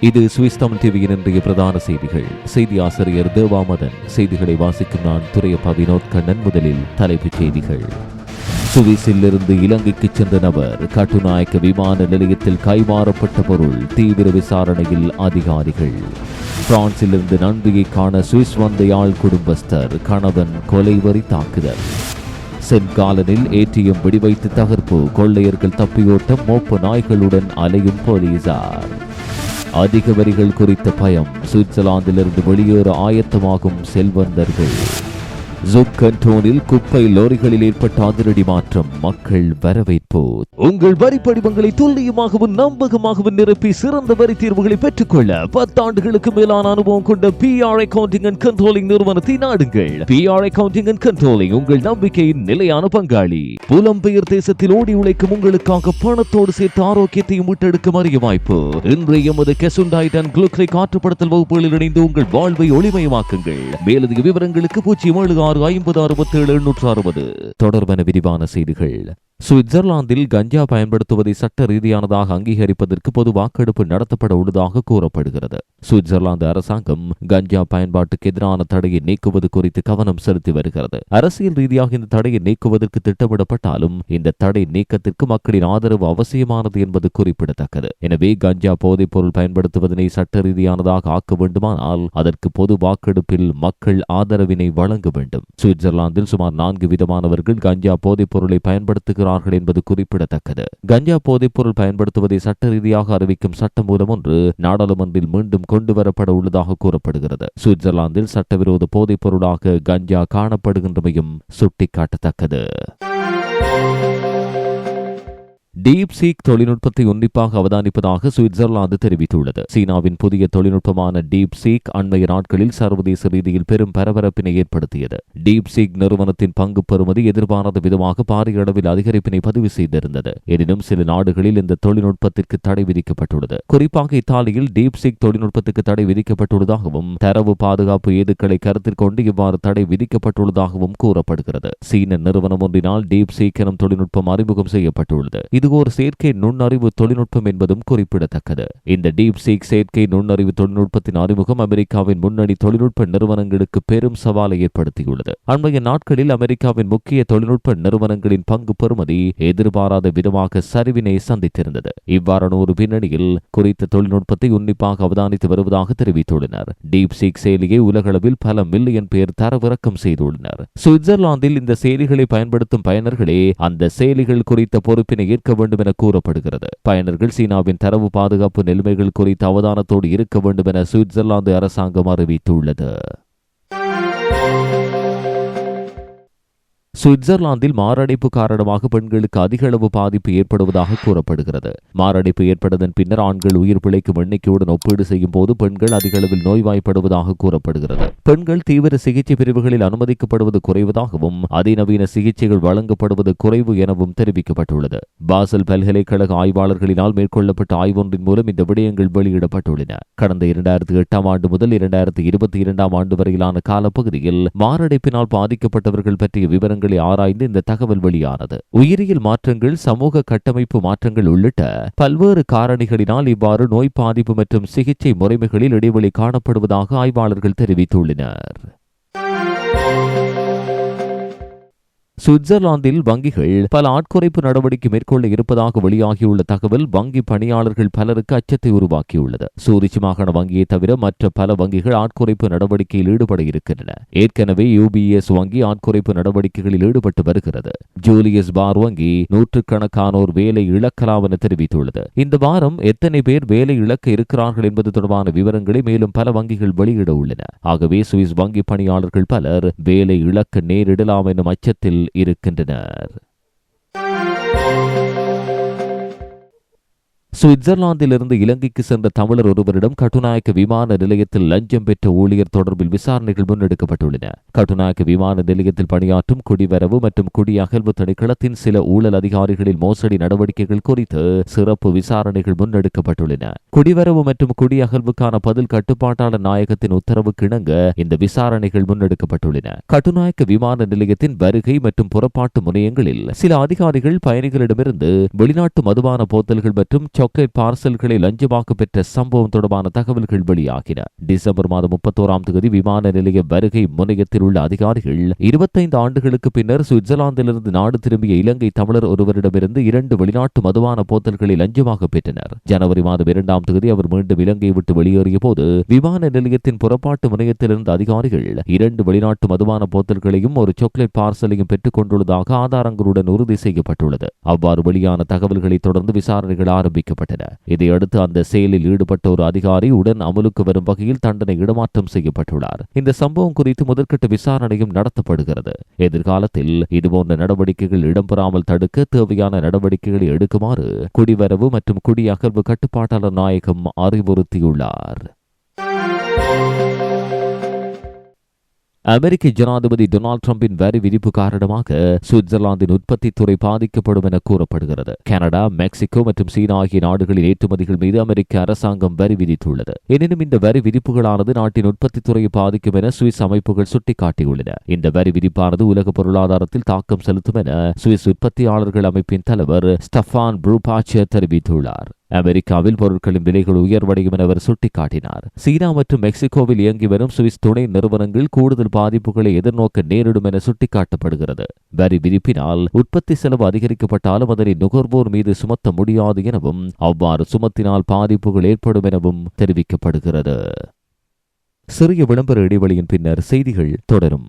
இது சுவிஸ் தமிழ் டிவியின் இன்றைய பிரதான செய்திகள். செய்தி ஆசிரியர் தேவாமதன். செய்திகளை வாசிக்கும் நான் துரையப்பா வினோத் கண்ணன். முதலில் தலைப்புச் செய்திகள். சுவிஸில் இருந்து இலங்கைக்கு சென்ற நபர் கட்டுநாயக்க விமான நிலையத்தில் கைமாறப்பட்ட பொருள் தீவிர விசாரணையில் அதிகாரிகள். பிரான்சிலிருந்து நன்றியை காண சுவிஸ் வந்த யாழ் குடும்பஸ்தர் கணவன் கொலைவரி தாக்குதல். சென்ட் காலனில் ஏடிஎம் வெடிவைத்து தகர்ப்பு. கொள்ளையர்கள் தப்பியோட்ட மோப்ப நாய்களுடன் அலையும் போலீசார். அதிக வரிகள் குறித்த பயம் சுவிட்சர்லாந்திலிருந்து வெளியேற ஆயத்தமாகும் செல்வந்தர்கள். ஜுக் கண்டோனில் குப்பை லோரிகளில் ஏற்பட்ட அதிரடி மாற்றம் மக்கள் வரவேற்பு உங்கள் வரி படிவங்களை துல்லியமாகவும் நம்பகமாகவும் நிரப்பி சிறந்த வரி தீர்வுகளை பெற்றுக்கொள்ள பத்தாண்டுகளுக்கு மேலான அனுபவம் கொண்ட P R accounting and controlling நிறுவனத்தை நாடுங்கள். P R accounting and controlling உங்கள் நம்பிக்கையின் நிலையான பங்காளி. புலம்பெயர் தேசத்தில் ஓடி உழைக்கும் உங்களுக்காக பணத்தோடு சேர்த்து ஆரோக்கியத்தையும் மீட்டெடுக்கும் அறிய வாய்ப்பு. இன்றைய எமது கெசுண்டாய்ட் அண்ட் குளுக்ரை காற்றுப்படுத்தல் வகுப்புகளில் இணைந்து உங்கள் வாழ்வை ஒளிமயமாக்குங்கள். மேலதிக விவரங்களுக்கு பூஜ்ஜியம் ஏழு ஆறு ஐம்பது அறுபத்தி ஏழு எண்ணூற்று அறுபது. தொடர்பான விரிவான செய்திகள். சுவிட்சர்லாந்தில் கஞ்சா பயன்படுத்துவதை சட்ட ரீதியானதாக அங்கீகரிப்பதற்கு பொது வாக்கெடுப்பு நடத்தப்பட உள்ளதாக கூறப்படுகிறது. சுவிட்சர்லாந்து அரசாங்கம் கஞ்சா பயன்பாட்டுக்கு எதிரான தடையை நீக்குவது குறித்து கவனம் செலுத்தி வருகிறது. அரசியல் ரீதியாக இந்த தடையை நீக்குவதற்கு திட்டமிடப்பட்டாலும் இந்த தடை நீக்கத்திற்கு மக்களின் ஆதரவு அவசியமானது என்பது குறிப்பிடத்தக்கது. எனவே கஞ்சா போதைப் பொருள் பயன்படுத்துவதனை சட்ட ரீதியானதாக ஆக்க வேண்டுமானால் அதற்கு பொது வாக்கெடுப்பில் மக்கள் ஆதரவினை வழங்க வேண்டும். சுவிட்சர்லாந்தில் சுமார் நான்கு விதமானவர்கள் கஞ்சா போதைப் பொருளை பயன்படுத்துகிறார்கள் என்பது குறிப்பிடத்தக்கது. கஞ்சா போதைப்பொருள் பயன்படுத்துவதை சட்ட ரீதியாக அறிவிக்கும் சட்டம் மூலம் ஒன்று நாடாளுமன்றில் மீண்டும் கொண்டு வரப்பட உள்ளதாக கூறப்படுகிறது. சுவிட்சர்லாந்தில் சட்டவிரோத போதைப்பொருளாக கஞ்சா காணப்படுகின்றமையும் சுட்டிக்காட்டத்தக்கது. டீப் சீக் தொழில்நுட்பத்தை உன்னிப்பாக அவதானிப்பதாக சுவிட்சர்லாந்து தெரிவித்துள்ளது. சீனாவின் புதிய தொழில்நுட்பமான டீப் சீக் அண்மைய நாட்களில் சர்வதேச ரீதியில் பெரும் பரபரப்பினை ஏற்படுத்தியது. டீப் சீக் நிறுவனத்தின் பங்கு பெறுமதி எதிர்பாராத விதமாக பாரிய அளவில் அதிகரிப்பினை பதிவு செய்திருந்தது. எனினும் சில நாடுகளில் இந்த தொழில்நுட்பத்திற்கு தடை விதிக்கப்பட்டுள்ளது. குறிப்பாக இத்தாலியில் டீப் சீக் தொழில்நுட்பத்துக்கு தடை விதிக்கப்பட்டுள்ளதாகவும் தரவு பாதுகாப்பு ஏதுக்களை கருத்தில் கொண்டு இவ்வாறு தடை விதிக்கப்பட்டுள்ளதாகவும் கூறப்படுகிறது. சீன நிறுவனம் ஒன்றினால் டீப் சீக் எனும் தொழில்நுட்பம் அறிமுகம் செய்யப்பட்டுள்ளது. இது ஒரு செயற்கை நுண்ணறிவு தொழில்நுட்பம் என்பதும் குறிப்பிடத்தக்கது. இந்த டீப் சீக் செயற்கை நுண்ணறிவு தொழில்நுட்பத்தின் அறிமுகம் அமெரிக்காவின் முன்னணி தொழில்நுட்ப நிறுவனங்களுக்கு பெரும் சவாலை ஏற்படுத்தியுள்ளது. அண்மைய நாட்களில் அமெரிக்காவின் முக்கிய தொழில்நுட்ப நிறுவனங்களின் பங்கு பெறுமதி எதிர்பாராத விதமாக சரிவினை சந்தித்திருந்தது. இவ்வாறான ஒரு பின்னணியில் குறித்த தொழில்நுட்பத்தை உன்னிப்பாக அவதானித்து வருவதாக தெரிவித்துள்ளனர். டீப் சீக் செயலியை உலகளவில் பல மில்லியன் பேர் தரவிறக்கம் செய்துள்ளனர். சுவிட்சர்லாந்தில் இந்த செயலிகளை பயன்படுத்தும் பயனர்களே அந்த செயலிகள் குறித்த பொறுப்பினை ஏற்க வேண்டும் என கூறப்படுகிறது. பயனர்கள் சீனாவின் தரவு பாதுகாப்பு நிலைமைகள் குறித்து அவதானத்தோடு இருக்க வேண்டும் என சுவிட்சர்லாந்து அரசாங்கம் அறிவித்துள்ளது. சுவிட்சர்லாந்தில் மாரடைப்பு காரணமாக பெண்களுக்கு அதிக அளவு பாதிப்பு ஏற்படுவதாக கூறப்படுகிறது. மாரடைப்பு ஏற்பட்டதன் பின்னர் ஆண்கள் உயிர் பிழைக்கும் எண்ணிக்கையுடன் ஒப்பீடு செய்யும் போது பெண்கள் அதிக அளவில் நோய்வாய்ப்படுவதாக கூறப்படுகிறது. பெண்கள் தீவிர சிகிச்சை பிரிவுகளில் அனுமதிக்கப்படுவது குறைவதாகவும் அதிநவீன சிகிச்சைகள் வழங்கப்படுவது குறைவு எனவும் தெரிவிக்கப்பட்டுள்ளது. பாசல் பல்கலைக்கழக ஆய்வாளர்களினால் மேற்கொள்ளப்பட்ட ஆய்வொன்றின் மூலம் இந்த விடயங்கள் வெளியிடப்பட்டுள்ளன. கடந்த இரண்டாயிரத்தி எட்டாம் ஆண்டு முதல் இரண்டாயிரத்தி இருபத்தி இரண்டாம் ஆண்டு வரையிலான காலப்பகுதியில் மாரடைப்பினால் பாதிக்கப்பட்டவர்கள் பற்றிய விவரங்கள் விவரங்களை ஆராய்ந்து இந்த தகவல் வெளியானது. உயிரியல் மாற்றங்கள் சமூக கட்டமைப்பு மாற்றங்கள் உள்ளிட்ட பல்வேறு காரணிகளினால் இவ்வாறு நோய் பாதிப்பு மற்றும் சிகிச்சை முறைமைகளில் இடைவெளி காணப்படுவதாக ஆய்வாளர்கள் தெரிவித்துள்ளனர். சுவிட்சர்லாந்தில் வங்கிகள் பல ஆட்குறைப்பு நடவடிக்கை மேற்கொள்ள இருப்பதாக வெளியாகியுள்ள தகவல் வங்கி பணியாளர்கள் பலருக்கு அச்சத்தை உருவாக்கியுள்ளது. சூரிச் மாகாண வங்கியை தவிர மற்ற பல வங்கிகள் ஆட்குறைப்பு நடவடிக்கையில் ஈடுபட இருக்கின்றன. ஏற்கனவே யூபிஎஸ் வங்கி ஆட்குறைப்பு நடவடிக்கைகளில் ஈடுபட்டு வருகிறது. ஜூலியஸ் பார் வங்கி நூற்றுக்கணக்கானோர் வேலை இழக்கலாம் என தெரிவித்துள்ளது. இந்த வாரம் எத்தனை பேர் வேலை இழக்க இருக்கிறார்கள் என்பது தொடர்பான விவரங்களை மேலும் பல வங்கிகள் வெளியிட உள்ளன. ஆகவே சுவிஸ் வங்கி பணியாளர்கள் பலர் வேலை இழக்க நேரிடலாம் எனும் அச்சத்தில் இருக்கின்றனர். சுவிட்சர்லாந்திலிருந்து இலங்கைக்கு சென்ற தமிழர் ஒருவரிடம் கட்டுநாயக்க விமான நிலையத்தில் லஞ்சம் பெற்ற ஊழியர் தொடர்பில் விசாரணைகள் முன்னெடுக்கப்பட்டுள்ளன. கட்டுநாயக்க விமான நிலையத்தில் பணியாற்றும் குடிவரவு மற்றும் குடியகழ்வு திணைக்களத்தின் சில ஊழல் அதிகாரிகளின் மோசடி நடவடிக்கைகள் குறித்து சிறப்பு விசாரணைகள் முன்னெடுக்கப்பட்டுள்ளன. குடிவரவு மற்றும் குடியகழ்வுக்கான பதில் கட்டுப்பாட்டாளர் நாயகத்தின் உத்தரவு கிணங்க இந்த விசாரணைகள் முன்னெடுக்கப்பட்டுள்ளன. கட்டுநாயக்க விமான நிலையத்தின் வருகை மற்றும் புறப்பாட்டு முனையங்களில் சில அதிகாரிகள் பயணிகளிடமிருந்து வெளிநாட்டு மதுபான போத்தல்கள் மற்றும் சாக்லேட் பார்சல்களை லஞ்சமாக பெற்ற சம்பவம் தொடர்பான தகவல்கள் வெளியாகின. டிசம்பர் மாதம் முப்பத்தோராம் தேதி விமான நிலைய வருகை முனையத்தில் உள்ள அதிகாரிகள் இருபத்தைந்து ஆண்டுகளுக்கு பின்னர் சுவிட்சர்லாந்திலிருந்து நாடு திரும்பிய இலங்கை தமிழர் ஒருவரிடமிருந்து இரண்டு வெளிநாட்டு மதுவான போத்தல்களை லஞ்சமாக பெற்றனர். ஜனவரி மாதம் இரண்டாம் தேதி அவர் மீண்டும் இலங்கையை விட்டு வெளியேறிய போது விமான நிலையத்தின் புறப்பாட்டு முனையத்திலிருந்து அதிகாரிகள் இரண்டு வெளிநாட்டு மதுவான போத்தல்களையும் ஒரு சாக்லேட் பார்சலையும் பெற்றுக் கொண்டுள்ளதாக ஆதாரங்களுடன் உறுதி செய்யப்பட்டுள்ளது. அவ்வாறு வெளியான தகவல்களை தொடர்ந்து விசாரணைகள் ஆரம்பிக்கப்பட்டன இதையடுத்து அந்த செயலில் ஈடுபட்ட ஒரு அதிகாரி உடன் அமலுக்கு வரும் வகையில் தண்டனை இடமாற்றம் செய்யப்பட்டுள்ளார். இந்த சம்பவம் குறித்து முதற்கட்ட விசாரணையும் நடத்தப்படுகிறது. எதிர்காலத்தில் இதுபோன்ற நடவடிக்கைகள் இடம்பெறாமல் தடுக்க தேவையான நடவடிக்கைகளை எடுக்குமாறு குடிவரவு மற்றும் குடியகர்வு கட்டுப்பாட்டாளர் நாயகம் அறிவுறுத்தியுள்ளார். அமெரிக்க ஜனாதிபதி டொனால்டு டிரம்பின் வரி விதிப்பு காரணமாக சுவிட்சர்லாந்தின் உற்பத்தி துறை பாதிக்கப்படும் என கூறப்படுகிறது. கனடா மெக்சிகோ மற்றும் சீனா ஆகிய நாடுகளின் ஏற்றுமதிகள் மீது அமெரிக்க அரசாங்கம் வரி விதித்துள்ளது. எனினும் இந்த வரி விதிப்புகளானது நாட்டின் உற்பத்தி துறையை பாதிக்கும் என சுவிஸ் அமைப்புகள் சுட்டிக்காட்டியுள்ளன. இந்த வரி விதிப்பானது உலக பொருளாதாரத்தில் தாக்கம் செலுத்தும் என சுவிஸ் உற்பத்தியாளர்கள் அமைப்பின் தலைவர் ஸ்டஃபான் ப்ரூபாச்சர் தெரிவித்துள்ளார். அமெரிக்காவில் பொருட்களின் விலைகள் உயர்வடையும் என அவர் சுட்டிக்காட்டினார். சீனா மற்றும் மெக்சிகோவில் இயங்கி வரும் சுவிஸ் துணை நிறுவனங்கள் கூடுதல் பாதிப்புகளை எதிர்நோக்க நேரிடும் என சுட்டிக்காட்டப்படுகிறது. வரி விதிப்பினால் உற்பத்தி செலவு அதிகரிக்கப்பட்டாலும் அதனை நுகர்வோர் மீது சுமத்த முடியாது எனவும் அவ்வாறு சுமத்தினால் பாதிப்புகள் ஏற்படும் எனவும் தெரிவிக்கப்படுகிறது. சிறிய விளம்பர இடைவெளியின் பின்னர் செய்திகள் தொடரும்.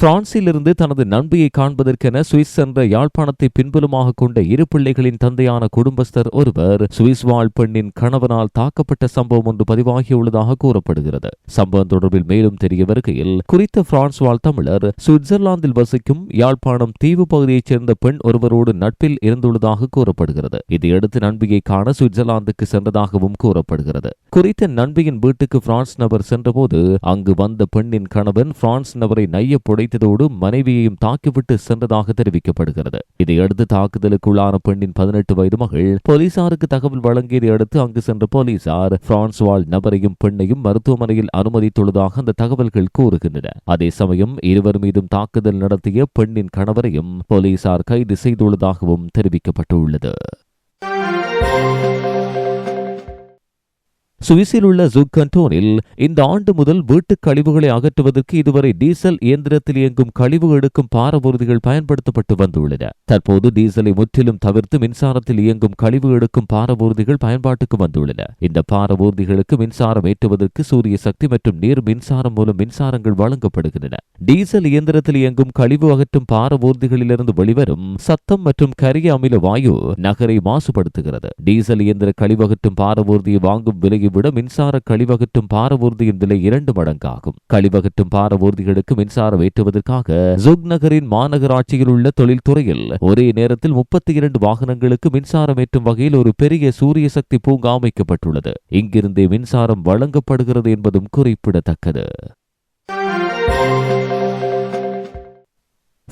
பிரான்சிலிருந்து தனது நண்பியை காண்பதற்கென சுவிஸ் சென்ற யாழ்ப்பாணத்தை பின்புலமாக கொண்ட இரு பிள்ளைகளின் தந்தையான குடும்பஸ்தர் ஒருவர் சுவிஸ் வாழ் பெண்ணின் கணவனால் தாக்கப்பட்ட சம்பவம் ஒன்று பதிவாகியுள்ளதாக கூறப்படுகிறது. சம்பவம் தொடர்பில் மேலும் தெரிய வருகையில் குறித்த பிரான்ஸ் வாழ் தமிழர் சுவிட்சர்லாந்தில் வசிக்கும் யாழ்ப்பாணம் தீவு பகுதியைச் சேர்ந்த பெண் ஒருவரோடு நட்பில் இருந்துள்ளதாக கூறப்படுகிறது. இதையடுத்து நண்பியை காண சுவிட்சர்லாந்துக்கு சென்றதாகவும் கூறப்படுகிறது. குறித்த நண்பியின் வீட்டுக்கு பிரான்ஸ் நபர் சென்றபோது அங்கு வந்த பெண்ணின் கணவன் பிரான்ஸ் நபரை நைய அடைத்ததோடு மனைவியையும் தாக்கிவிட்டு சென்றதாக தெரிவிக்கப்படுகிறது. இதையடுத்து தாக்குதலுக்குள்ளான பெண்ணின் பதினெட்டு வயது மகள் போலீசாருக்கு தகவல் வழங்கியதை அடுத்து அங்கு சென்ற போலீசார் பிரான்ஸ் வாழ் நபரையும் பெண்ணையும் மருத்துவமனையில் அனுமதித்துள்ளதாக அந்த தகவல்கள் கூறுகின்றன. அதே சமயம் இருவர் மீதும் தாக்குதல் நடத்திய பெண்ணின் கணவரையும் போலீசார் கைது செய்துள்ளதாகவும் தெரிவிக்கப்பட்டுள்ளது. சுவிஸில் உள்ள ஜூக்கன்டோனில் இந்த ஆண்டு முதல் வீட்டுக் கழிவுகளை அகற்றுவதற்கு இதுவரை டீசல் இயந்திரத்தில் இயங்கும் கழிவு எடுக்கும் பாரவூர்திகள் பயன்படுத்தப்பட்டு வந்துள்ளன. தற்போது டீசலை முற்றிலும் தவிர்த்து மின்சாரத்தில் இயங்கும் கழிவு எடுக்கும் பாரவூர்திகள் பயன்பாட்டுக்கு வந்துள்ளன. இந்த பாரவூர்திகளுக்கு மின்சாரம் ஏற்றுவதற்கு சூரிய சக்தி மற்றும் நீர் மின்சாரம் மூலம் மின்சாரங்கள் வழங்கப்படுகின்றன. டீசல் இயந்திரத்தில் இயங்கும் கழிவு அகற்றும் பாரவூர்திகளிலிருந்து வெளிவரும் சத்தம் மற்றும் கரிய அமில வாயு நகரை மாசுபடுத்துகிறது. டீசல் இயந்திர கழிவகற்றும் பாரவூர்தியை வாங்கும் விலையை விட மின்சார கழிவகற்றும் பாரவூர்தியின் விலை இரண்டு மடங்காகும். கழிவகற்றும் பாரவூர்திகளுக்கு மின்சாரம் ஏற்றுவதற்காக ஜுக் நகரின் மாநகராட்சியில் உள்ள தொழில்துறையில் ஒரே நேரத்தில் முப்பத்தி இரண்டு வாகனங்களுக்கு மின்சாரம் ஏற்றும் வகையில் ஒரு பெரிய சூரிய சக்தி பூங்கா அமைக்கப்பட்டுள்ளது. இங்கிருந்தே மின்சாரம் வழங்கப்படுகிறது என்பதும் குறிப்பிடத்தக்கது.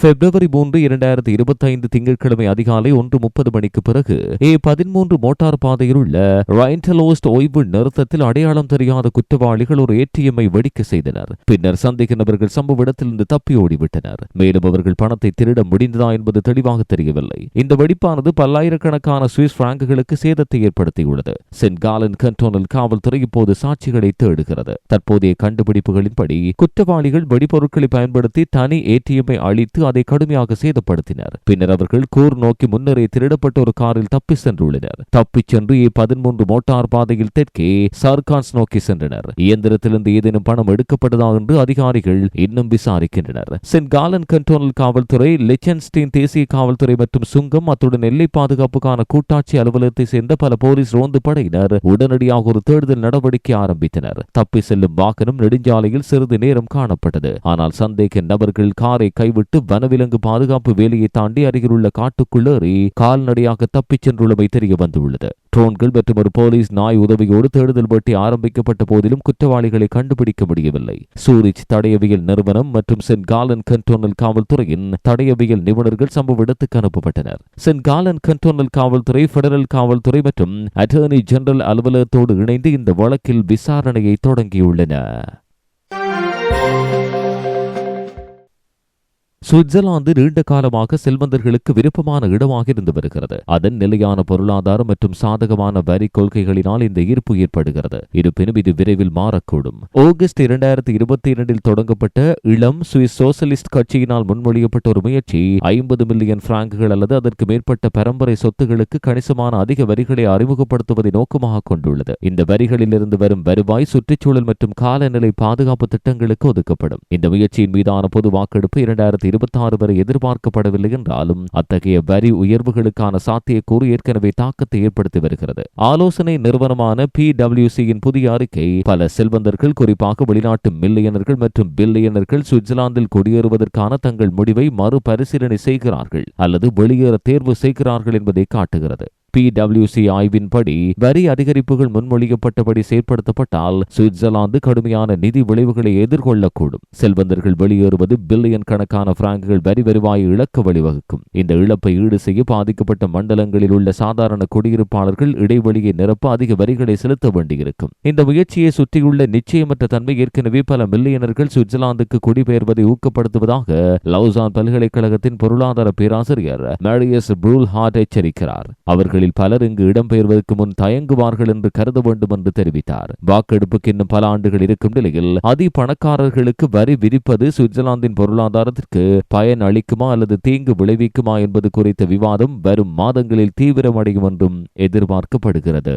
பிப்ரவரி மூன்று இரண்டாயிரத்தி இருபத்தைந்து திங்கட்கிழமை அதிகாலை ஒன்று முப்பது மணிக்கு பிறகு ஏ பதிமூன்று மோட்டார் பாதையில் உள்ள ரைன்டலோஸ்ட் ஓய்வு நிறுத்தத்தில் அடையாளம் தெரியாத குற்றவாளிகள் ஒரு ஏடிஎம்ஐ வெடிக்க செய்தனர். பின்னர் சந்தேக நபர்கள் சம்பவ இடத்திலிருந்து தப்பி ஓடிவிட்டனர். மேலும் அவர்கள் பணத்தை திருட முடிந்ததா என்பது தெளிவாக தெரியவில்லை. இந்த வெடிப்பானது பல்லாயிரக்கணக்கான சுவிஸ் பிராங்குகளுக்கு சேதத்தை ஏற்படுத்தியுள்ளது. சென்ட் காலன் கண்டோனல் காவல்துறை இப்போது சாட்சிகளை தேடுகிறது. தற்போதைய கண்டுபிடிப்புகளின்படி குற்றவாளிகள் வெடிபொருட்களை பயன்படுத்தி தனி ஏடிஎம்ஐ அழித்து அதை கடுமையாக சேதப்படுத்தினர். பின்னர் அவர்கள் கூர் நோக்கி முன்னரே திருடப்பட்ட ஒரு காரில் தப்பி சென்றுள்ளனர். தப்பிச் சென்று ஏ பதிமூன்று மோட்டார் பாதையில் தெற்கே சர்கான்ஸ் நோக்கி சென்றனர். இயந்திரத்திலிருந்து ஏதேனும் பணம் எடுக்கப்பட்டதா என்று அதிகாரிகள் இன்னும் விசாரிக்கின்றனர். சென்ட் காலன் கண்டோனல் காவல்துறை லெச்சன்ஸ்டீன் தேசிய காவல்துறை மற்றும் சுங்கம் அத்துடன் எல்லை பாதுகாப்புக்கான கூட்டாட்சி அலுவலகத்தை சேர்ந்த பல போலீஸ் ரோந்து படையினர் உடனடியாக ஒரு தேடுதல் நடவடிக்கை ஆரம்பித்தனர். தப்பி செல்லும் வாகனம் நெடுஞ்சாலையில் சிறிது நேரம் காணப்பட்டது. ஆனால் சந்தேக நபர்கள் காரை கைவிட்டு வனவிலங்கு பாதுகாப்பு வேலையை தாண்டி அருகிலுள்ள காட்டுக்குள்ளேறி கால்நடையாக தப்பிச் சென்றுள்ளமை தெரிய வந்துள்ளது. ட்ரோன்கள் மற்றும் ஒரு போலீஸ் நாய் உதவியோடு தேடுதல் வேட்டை ஆரம்பிக்கப்பட்ட போதிலும் குற்றவாளிகளை கண்டுபிடிக்க முடியவில்லை. சூரிச் தடையவியல் நிறுவனம் மற்றும் சென்ட் காலன் கண்டோனல் காவல்துறையின் தடையவியல் நிபுணர்கள் சம்பவ இடத்துக்கு அனுப்பப்பட்டனர். சென்ட் காலன் கண்டோனல் காவல்துறை பெடரல் காவல்துறை மற்றும் அட்டர்னி ஜெனரல் அலுவலகத்தோடு இணைந்து இந்த வழக்கில் விசாரணையை தொடங்கியுள்ளன. சுவிட்சர்லாந்து நீண்ட காலமாக செல்வந்தர்களுக்கு விருப்பமான இடமாக இருந்து வருகிறது. அதன் நிலையான பொருளாதார மற்றும் சாதகமான வரி கொள்கைகளினால் இந்த ஈர்ப்பு ஏற்படுகிறது. இருப்பினும் இது விரைவில் மாறக்கூடும். ஆகஸ்ட் இரண்டாயிரத்தி இருபத்தி இரண்டில் தொடங்கப்பட்ட இளம் சுவிஸ் சோசலிஸ்ட் கட்சியினால் முன்மொழியப்பட்ட ஒரு முயற்சி ஐம்பது மில்லியன் பிராங்குகள் அல்லது அதற்கு மேற்பட்ட பரம்பரை சொத்துகளுக்கு கணிசமான அதிக வரிகளை அறிமுகப்படுத்துவதை நோக்கமாக கொண்டுள்ளது. இந்த வரிகளிலிருந்து வரும் வருவாய் சுற்றுச்சூழல் மற்றும் காலநிலை பாதுகாப்பு திட்டங்களுக்கு ஒதுக்கப்படும். இந்த முயற்சியின் மீதான பொது வாக்கெடுப்பு இரண்டாயிரத்தி இருபத்தி ஆறு வரை எதிர்பார்க்கப்படவில்லை என்றாலும் அத்தகைய வரி உயர்வுகளுக்கான சாத்தியக்கூறு ஏற்கனவே தாக்கத்தை ஏற்படுத்தி வருகிறது. ஆலோசனை நிறுவனமான பி டபிள்யூசியின் புதிய அறிக்கை பல செல்வந்தர்கள் குறிப்பாக வெளிநாட்டு மில்லியனர்கள் மற்றும் பில்லியனர்கள் சுவிட்சர்லாந்தில் குடியேறுவதற்கான தங்கள் முடிவை மறுபரிசீலனை செய்கிறார்கள் அல்லது வெளியேற தேர்வு செய்கிறார்கள் என்பதை காட்டுகிறது. பிடபிள்யூசி ஆய்வின்படி வரி அதிகரிப்புகள் முன்மொழியப்பட்டபடி செயற்படுத்தப்பட்டால் சுவிட்சர்லாந்து கடுமையான நிதி விளைவுகளை எதிர்கொள்ளக்கூடும். செல்வந்தர்கள் வெளியேறுவது பில்லியன் கணக்கான பிராங்குகள் வரி வருவாயை இழக்க வழிவகுக்கும். இந்த இழப்பை ஈடு செய்ய பாதிக்கப்பட்ட மண்டலங்களில் உள்ள சாதாரண குடியிருப்பாளர்கள் இடைவெளியை நிரப்ப அதிக வரிகளை செலுத்த வேண்டியிருக்கும். இந்த முயற்சியை சுற்றியுள்ள நிச்சயமற்ற தன்மை ஏற்கனவே பல மில்லியனர்கள் சுவிட்சர்லாந்துக்கு குடிபெயர்வதை ஊக்கப்படுத்துவதாக லவுசான் பல்கலைக்கழகத்தின் பொருளாதார பேராசிரியர் மேரியஸ் ப்ரூல் ஹார்ட் எச்சரிக்கிறார். அவர்களில் பலர் இங்கு இடம்பெயர்வதற்கு முன் தயங்குவார்கள் என்று கருத வேண்டும் என்று தெரிவித்தார். வாக்கெடுப்புக்கு இன்னும் பல ஆண்டுகள் இருக்கும் நிலையில் அதி பணக்காரர்களுக்கு வரி விதிப்பது சுவிட்சர்லாந்தின் பொருளாதாரத்திற்கு பயன் அளிக்குமா அல்லது தீங்கு விளைவிக்குமா என்பது குறித்த விவாதம் வரும் மாதங்களில் தீவிரமடையும் என்றும் எதிர்பார்க்கப்படுகிறது.